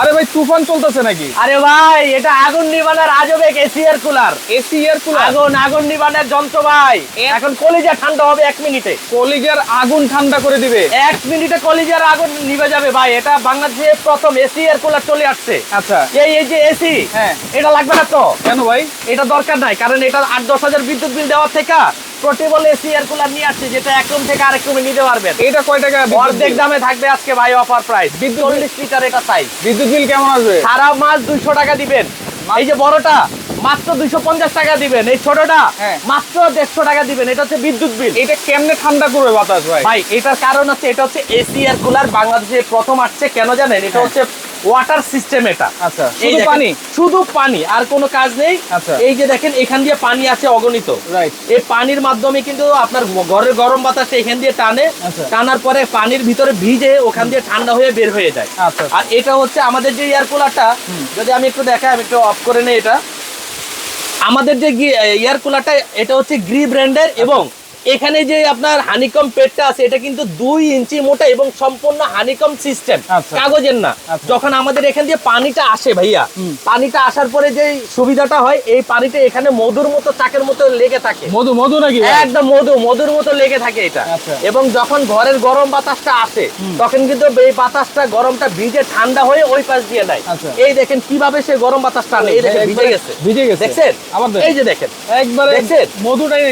আরে ভাই তুফান চলতেছে নাকি? আরে ভাই এটা আগুন নিবানোর আজবে AC air cooler AC air cooler আগুন আগুন নিবানোর যন্ত্র ভাই। এখন কলিজা ঠান্ডা হবে এক মিনিটে। কলিজার আগুন ঠান্ডা করে দিবে। এক মিনিটে কলিজার আগুন নিভে যাবে ভাই। এটা বাংলাদেশে প্রথম এসি এয়ার কুলার চলে আসছে। আচ্ছা। এই এই যে এসি হ্যাঁ। এটা লাগবে না তো? কেন ভাই? এটা দরকার নাই কারণ এটা আট দশ হাজার বিদ্যুৎ বিল দেওয়ার থেকে পোর্টেবল এসি এয়ার কুলার নিয়ে আসছে যেটা এক রুম থেকে আরেক রুমে নিতে পারবেন। এটা কয় টাকা অর্ধেক দামে থাকবে আজকে ভাই অফার প্রাইস বিদ্যুৎ চল্লিশ লিটার এটা সাইজ বিদ্যুৎ বিল কেমন আসবে? সারা মাস দুইশো টাকা দিবেন। এই যে বড়টা মাত্র দুইশো পঞ্চাশ টাকা দিবেন। এই ছোটটা হ্যাঁ। মাত্র দেড়শো টাকা দিবেন। এটা হচ্ছে বিদ্যুৎ বিল এটা কেমনে ঠান্ডা করবে বাতাস ভাই? ভাই এটার কারণ হচ্ছে এটা হচ্ছে এসি এয়ার কুলার বাংলাদেশে প্রথম আসছে। কেন জানেন? এটা হ্যাঁ। হচ্ছে ওয়াটার সিস্টেম এটা। আচ্ছা শুধু পানি? শুধু পানি আর কোনো কাজ নেই। আচ্ছা। এই যে দেখেন এখান দিয়ে পানি আছে অগণিত। রাইট এই পানির মাধ্যমে কিন্তু আপনার ঘরের গরম বাতাসটা এখান দিয়ে টানে। আচ্ছা। টানার পরে পানির ভিতরে ভিজে ওখান দিয়ে ঠান্ডা হয়ে বের হয়ে যায়। আচ্ছা আর এটা হচ্ছে আমাদের যে এয়ার কুলারটা যদি আমি একটু দেখাই আমি একটু অফ করে নেই এটা। আমাদের যে এয়ার কুলারটা এটা হচ্ছে গ্রি ব্র্যান্ডের এবং এখানে যে আপনার হানিকম পেটটা আছে এটা কিন্তু দুই ইঞ্চি মোটা এবং সম্পূর্ণ হানিকম সিস্টেম আচ্ছা। কাগজের না। আচ্ছা। যখন আমাদের এখান দিয়ে পানিটা আসে ভাইয়া পানিটা আসার পরে যে সুবিধাটা হয় এই পানিটা এখানে মধুর মতো চাকের মতো লেগে থাকে। মধু মধু নাকি একদম মধু মধুর মতো লেগে থাকে এটা। আচ্ছা। এবং যখন ঘরের গরম বাতাসটা আসে তখন কিন্তু এই বাতাসটা গরমটা ভিজে ঠান্ডা হয়ে ওই পাশ দিয়ে নেয়। এই দেখেন কীভাবে সে গরম বাতাসটা আনে। এই দেখেন ভিজে গেছে। ভিজে গেছে। দেখছেন? দেখেন। এই যে দেখেন। একবারে দেখছেন? মধুটাই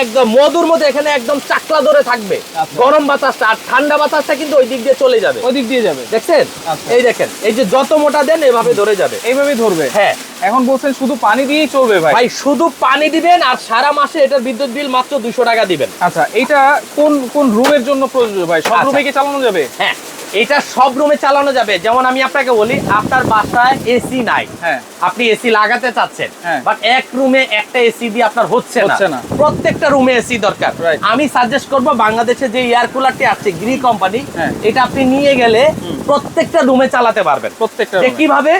একদম মধুর মতো এখানে একদম চাকলা ধরে থাকবে। আচ্ছা। গরম বাতাসটা আর ঠান্ডা বাতাসটা কিন্তু ওই দিক দিয়ে চলে যাবে। ওই দিক দিয়ে যাবে। দেখছেন? আচ্ছা। এই দেখেন এই যে যত মোটা দেন এভাবে ধরে যাবে। এইভাবে ধরবে? হ্যাঁ। এখন বলছেন শুধু পানি দিয়েই চলবে ভাই? ভাই শুধু পানি দিবেন আর সারা মাসে এটার বিদ্যুৎ বিল মাত্র দুশো টাকা দিবেন। আচ্ছা এটা কোন কোন রুমের জন্য প্রযোজ্য ভাই? সব আচ্ছা। রুমে কি চালানো যাবে? হ্যাঁ। এটা সব রুমে চালানো যাবে। যেমন আমি আপনাকে বলি আপনার বাসায় এসি নাই। হ্যাঁ। আপনি এসি লাগাতে চাচ্ছেন হ্যাঁ। বাট এক রুমে একটা এসি দিয়ে আপনার হচ্ছে না। প্রত্যেকটা রুমে এসি দরকার। আমি সাজেস্ট করব বাংলাদেশে যে এয়ার কুলারটি আছে গ্রি কোম্পানি হ্যাঁ। এটা আপনি নিয়ে গেলে প্রত্যেকটা রুমে চালাতে পারবেন। প্রত্যেকটা। কীভাবে?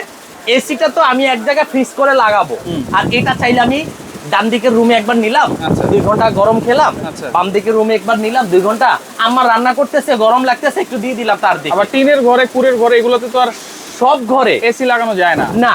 এসিটা তো আমি এক জায়গায় ফ্রিজ করে লাগাবো। আর এটা চাইলে আমি ডান দিকের রুমে একবার নিলাম আচ্ছা। দুই ঘণ্টা গরম খেলাম আচ্ছা। বাম দিকের রুমে একবার নিলাম দুই ঘণ্টা আমার রান্না করতেছে গরম লাগতেছে একটু দিয়ে দিলাম তার দিকে। আবার টিনের ঘরে কুড়ের ঘরে এগুলোতে তো আর সব ঘরে এসি লাগানো যায় না। না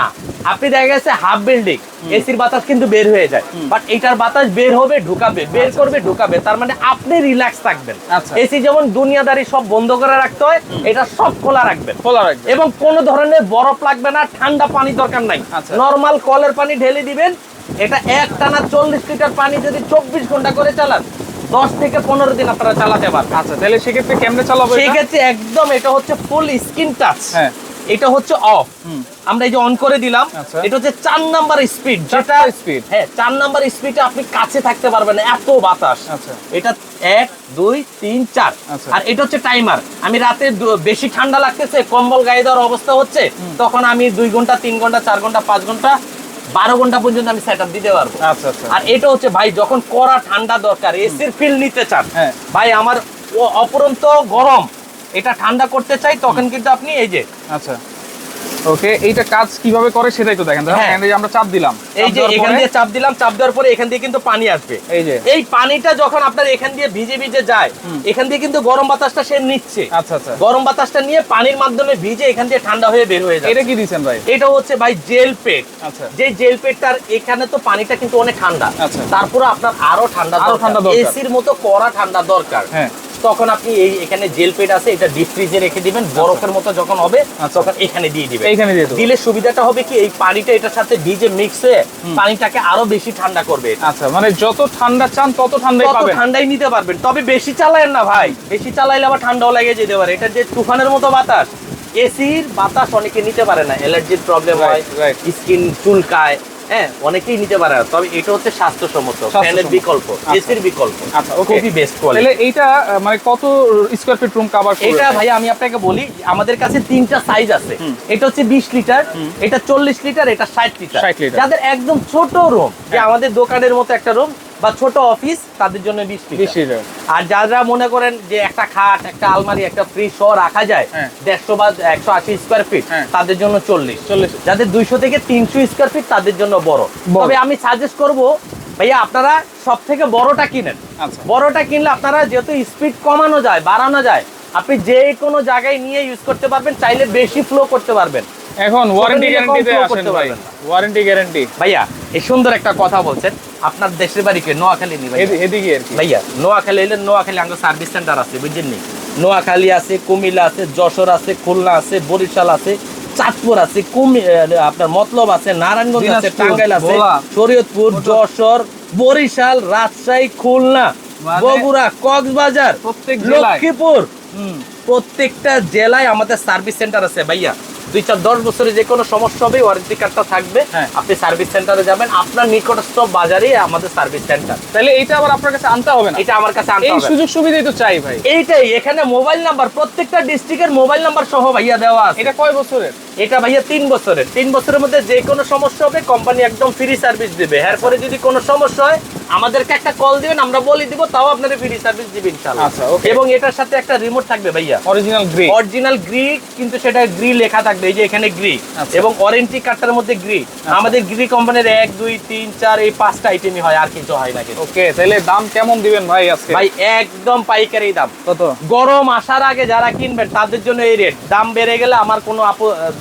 আপনি দেখা গেছে হাফ বিল্ডিং এসির বাতাস কিন্তু বের হয়ে যায়। বাট এটার বাতাস বের হবে ঢুকাবে বের করবে ঢুকাবে তার মানে আপনি রিল্যাক্স থাকবেন। আচ্ছা। এসি যেমন দুনিয়াদারি সব বন্ধ করে রাখতে হয় এটা সব খোলা রাখবেন। খোলা রাখবে এবং কোনো ধরনের বরফ লাগবে না ঠান্ডা পানি দরকার নাই। আচ্ছা। নর্মাল কলের পানি ঢেলে দিবেন এটা এক টানা চল্লিশ লিটার পানি যদি চব্বিশ ঘণ্টা করে চালান দশ থেকে পনেরো দিন আপনারা চালাতে পারবেন। আচ্ছা তাহলে সেক্ষেত্রে কেমনে চালাবো সেক্ষেত্রে একদম এটা হচ্ছে ফুল স্ক্রিন টাচ হ্যাঁ। এটা হচ্ছে অফ আমরা এই যে অন করে দিলাম আচ্ছা। এটা হচ্ছে চার নাম্বার স্পিড যেটা speed? হ্যাঁ চার নাম্বার স্পিডে আপনি কাছে থাকতে পারবেন এত বাতাস। আচ্ছা। এটা এক দুই তিন চার। আচ্ছা। আর এটা হচ্ছে টাইমার আমি রাতে বেশি ঠান্ডা লাগতেছে কম্বল গায়ে দেওয়ার অবস্থা হচ্ছে তখন আমি দুই ঘণ্টা তিন ঘণ্টা চার ঘণ্টা পাঁচ ঘণ্টা বারো ঘণ্টা পর্যন্ত আমি সেট দিতে পারব। আচ্ছা আচ্ছা। আর এটা হচ্ছে ভাই যখন কড়া ঠান্ডা দরকার এসির ফিল নিতে চান হ্যাঁ। ভাই আমার অপরন্ত গরম এটা ঠান্ডা করতে চাই তখন কিন্তু আপনি এই যে আচ্ছা। ওকে এইটা কাজ কীভাবে করে সেটাই তো দেখেন। দেখেন, হ্যাঁ। যে আমরা চাপ দিলাম এই যে এখান দিয়ে চাপ দিলাম চাপ দেওয়ার পরে এখান দিয়ে কিন্তু পানি আসবে। এই যে। এই পানিটা যখন আপনার এখান দিয়ে ভিজে ভিজে যায় এখান দিয়ে কিন্তু গরম বাতাসটা সে নিচ্ছে। আচ্ছা আচ্ছা। গরম বাতাসটা নিয়ে পানির মাধ্যমে ভিজে এখান দিয়ে ঠান্ডা হয়ে বের হয়ে যায় এটা কি দিছেন ভাই? এটা হচ্ছে ভাই জেল পেট। আচ্ছা। যে জেল পেটটার এখানে তো পানিটা কিন্তু অনেক ঠান্ডা। আচ্ছা। তারপরে আপনার আরও ঠান্ডা আরও ঠান্ডা এসির মতো কড়া ঠান্ডা দরকার। হ্যাঁ। তখন আপনি এই এখানে জেল পেট আছে এটা ডিপ ফ্রিজে রেখে দিবেন বরফের মতো যখন হবে আচ্ছা। তখন এখানে দিয়ে দিবেন। এইখানে দিয়ে দিলে সুবিধাটা হবে কি এই পানিটা এটার সাথে ভিজে মিক্স হয়ে পানিটাকে আরও বেশি ঠান্ডা করবে। আচ্ছা মানে যত ঠান্ডা চান তত ঠান্ডাই তত ঠান্ডাই নিতে পারবেন। তবে বেশি চালায়েন না ভাই। বেশি চালাইলে আবার ঠান্ডাও লেগে যেতে পারে। এটা যে তুফানের মতো বাতাস। এসির বাতাস অনেকে নিতে পারে না। অ্যালার্জির প্রবলেম হয়. স্কিন চুলকায়। হ্যাঁ অনেকেই নিতে পারে তবে এটা হচ্ছে স্বাস্থ্যসম্মত ফ্যানের বিকল্প। এসির বিকল্প আচ্ছা খুবই বেস্ট তাহলে কোয়ালিটি এইটা আহ, মানে কত স্কয়ার ফিট রুম কভার এটা ভাই আমি আপনাকে বলি আমাদের কাছে তিনটা সাইজ আছে। এটা হচ্ছে বিশ লিটার এটা চল্লিশ লিটার এটা ষাট লিটার 60 লিটার। যাদের একদম ছোট রুম যে হ্যাঁ। আমাদের দোকানের মতো একটা রুম বা ছোট অফিস তাদের জন্য বিশ লিটার আর যারা মনে করেন যে একটা খাট একটা আলমারি একটা ফ্রিজ সহ রাখা যায় হ্যাঁ। দেড়শো বা একশো আশি স্কোয়ার ফিট। তাদের জন্য চল্লিশ। 40 যাদের দুইশো থেকে তিনশো স্কোয়ার ফিট তাদের জন্য বড়। বড়। তবে আমি সাজেস্ট করব ভাইয়া আপনারা সব থেকে বড়টা কিনেন। আচ্ছা। বড়টা কিনলে আপনারা যেহেতু স্পিড কমানো যায় বাড়ানো যায় আপনি যে কোনো জায়গায় নিয়ে ইউজ করতে পারবেন চাইলে বেশি ফ্লো করতে পারবেন। এখন ওয়ারেন্টি গ্যারান্টিতে আসেন ভাই। ওয়ারেন্টি গ্যারান্টি ভাইয়া এই সুন্দর একটা কথা বলছেন আপনার দেশের নোয়াখালী নি ভাইয়া? এদিকে আর কি। ভাইয়া নোয়াখালী এলে নোয়াখালী আঙ্গ সার্ভিস সেন্টার আছে বুঝছেন নি? নোয়াখালী আছে কুমিল্লা আছে যশোর আছে খুলনা আছে বরিশাল আছে চাঁদপুর আছে কুমি আপনার মতলব আছে নারায়ণগঞ্জ আছে টাঙ্গাইল আছে শরীয়তপুর যশোর বরিশাল রাজশাহী খুলনা মানে- বগুড়া কক্সবাজার লক্ষ্মীপুর। প্রত্যেকটা জেলায় আমাদের সার্ভিস সেন্টার আছে ভাইয়া। দুই চার দশ বছরে যে কোনো সমস্যা হবে ওয়ারেন্টি কার্ডটা থাকবে। হ্যাঁ। আপনি সার্ভিস সেন্টারে যাবেন। আপনার নিকটস্থ বাজারে আমাদের সার্ভিস সেন্টার তাহলে এইটা আবার আপনার কাছে আনতে হবে না? এটা আমার কাছে আনতে এই হবে। সুযোগ সুবিধাই তো চাই ভাই। এইটাই এখানে মোবাইল নাম্বার প্রত্যেকটা ডিস্ট্রিক্টের মোবাইল নাম্বার সহ ভাইয়া দেওয়া আছে। এটা কয় বছরের? এটা ভাইয়া তিন বছরের। তিন বছরের মধ্যে যে কোনো সমস্যা হবে কোম্পানি একদম ফ্রি সার্ভিস দিবে। এরপরে যদি কোনো সমস্যা হয় আমাদেরকে একটা কল দিবেন আমরা বলে দিব তাও আপনারা ফ্রি সার্ভিস দিবে ইনশাআল্লাহ। আচ্ছা. এবং এটার সাথে একটা রিমোট থাকবে ভাইয়া। অরিজিনাল গ্রে অরিজিনাল গ্রি কিন্তু সেটা গ্রি লেখা থাকবে এই যে এখানে গ্রি আচ্ছা। এবং ওয়ারেন্টি কার্ডটার মধ্যে গ্রি আমাদের গ্রি কোম্পানির এক দুই তিন চার এই পাঁচটা আইটেমই হয় আর কিছু হয় না ওকে তাহলে দাম কেমন দিবেন ভাই আজকে? ভাই একদম পাইকারি দাম। কত? গরম আসার আগে যারা কিনবেন তাদের জন্য এই রেট দাম বেড়ে গেলে আমার কোনো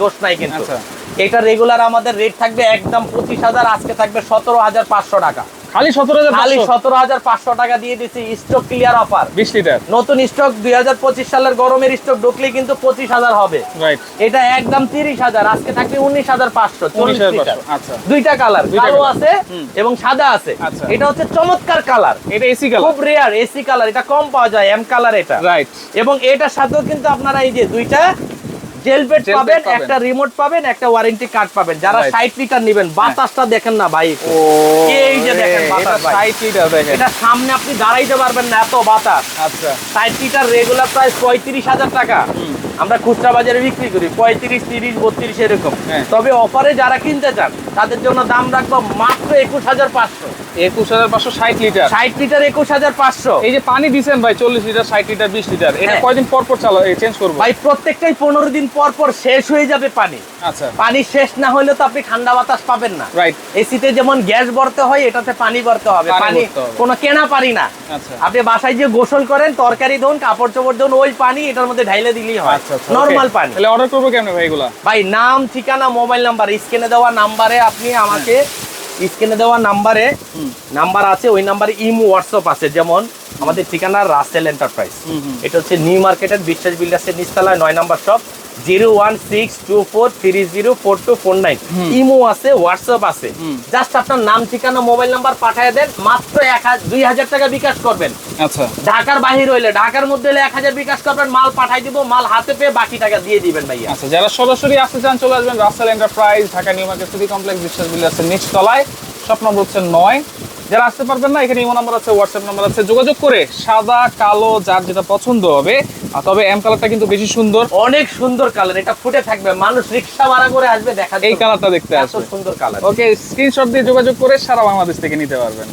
দোষ নাই কিন্তু। আচ্ছা। এটা রেগুলার আমাদের রেট থাকবে একদম পঁচিশ হাজার আজকে থাকবে সতেরো হাজার পাঁচশো টাকা। খালি সতেরো হাজার খালি সতেরো হাজার পাঁচশো টাকা দিয়ে দিচ্ছি স্টক ক্লিয়ার অফার বিশ লিটার। নতুন স্টক দুই হাজার পঁচিশ সালের গরমের স্টক ঢুকলে কিন্তু পঁচিশ হাজার হবে। রাইট এটা একদম তিরিশ হাজার আজকে থাকবে উনিশ হাজার পাঁচশো উনিশ চল্লিশ হাজার লিটার। আচ্ছা। দুইটা কালার কালো আছে এবং সাদা আছে। আচ্ছা। এটা হচ্ছে চমৎকার কালার এটা এসি কালার খুব রেয়ার এসি কালার এটা কম পাওয়া যায় এম কালার এটা। রাইট এবং এটার সাথেও কিন্তু আপনারা এই যে দুইটা জেল পাবেন। একটা রিমোট পাবেন একটা ওয়ারেন্টি কার্ড পাবেন। যারা Right. ষাট লিটার নেবেন বাতাসটা দেখেন না ভাই ও এই যে দেখেন বাতাস ভাই। ষাট লিটার দেখেন। এটা সামনে আপনি দাঁড়াইতে পারবেন না এত বাতাস। আচ্ছা। ষাট লিটার রেগুলার প্রাইস পঁয়ত্রিশ হাজার টাকা। আমরা খুচরা বাজারে বিক্রি করি পঁয়ত্রিশ তিরিশ বত্রিশ এরকম। হ্যাঁ। তবে অফারে যারা কিনতে চান তাদের জন্য দাম রাখব মাত্র একুশ হাজার পাঁচশো। একুশ হাজার পাঁচশো ষাট লিটার। ষাট লিটার একুশ হাজার পাঁচশো। এই যে পানি দিছেন ভাই চল্লিশ লিটার ষাট লিটার বিশ লিটার এটা হ্যাঁ। কয়দিন পর পর চালা চেঞ্জ করব? ভাই প্রত্যেকটাই পনেরো দিন পর পর শেষ হয়ে যাবে পানি। আচ্ছা। পানি শেষ না হলে তো আপনি ঠান্ডা বাতাস পাবেন না। রাইট এসিতে যেমন গ্যাস ভরতে হয় এটাতে পানি ভরতে হবে। পানি পানি কোনো কেনা পারি না। আচ্ছা। আপনি বাসায় যে গোসল করেন তরকারি ধুন কাপড় চোপড় ধুন ওই পানি এটার মধ্যে ঢাইলে দিলেই হয়। আচ্ছা আচ্ছা পানি। তাহলে অর্ডার করব কেমন ভাই এগুলা? ভাই নাম ঠিকানা মোবাইল নাম্বার স্ক্রিনে দেওয়া নাম্বারে আপনি আমাকে স্ক্রিনে দেওয়া নাম্বারে নাম্বার আছে ওই নাম্বারে ইমো হোয়াটসঅ্যাপ আছে। যেমন আমাদের ঠিকানা রাসেল এন্টারপ্রাইজ। এটা হচ্ছে নিউ মার্কেটের বিশ্বাস বিল্ডার্সের নিচতলায় নয় number shop. Zero one six two four three zero four two four nine. Imo আছে হোয়াটসঅ্যাপ আছে। জাস্ট আপনার নাম ঠিকানা মোবাইল নাম্বার পাঠিয়ে দেন মাত্র এক দুই হাজার টাকা বিকাশ করবেন। আচ্ছা। ঢাকার বাহির হইলে ঢাকার মধ্যে হলে এক হাজার বিকাশ করবেন মাল পাঠাই দিব মাল হাতে পেয়ে বাকি টাকা দিয়ে দিবেন ভাইয়া। আচ্ছা যারা সরাসরি আসতে চান চলে আসবেন Russell enterprise Dhaka New Market City Complex Biswas বিল্ডার্সের নিচ তলায় শপ নম্বর হচ্ছে নয় যারা আসতে পারবেন না এখানে ইমো নাম্বার আছে হোয়াটসঅ্যাপ নাম্বার আছে। যোগাযোগ করে সাদা কালো যার যেটা পছন্দ হবে তবে এম কালারটা কিন্তু বেশি সুন্দর। অনেক সুন্দর কালার এটা ফুটে থাকবে। মানুষ রিক্সা ভাড়া করে আসবে দেখা এই কালারটা দেখতে এত আসবে। সুন্দর কালার ওকে স্ক্রিনশট দিয়ে যোগাযোগ করে সারা বাংলাদেশ থেকে নিতে পারবেন।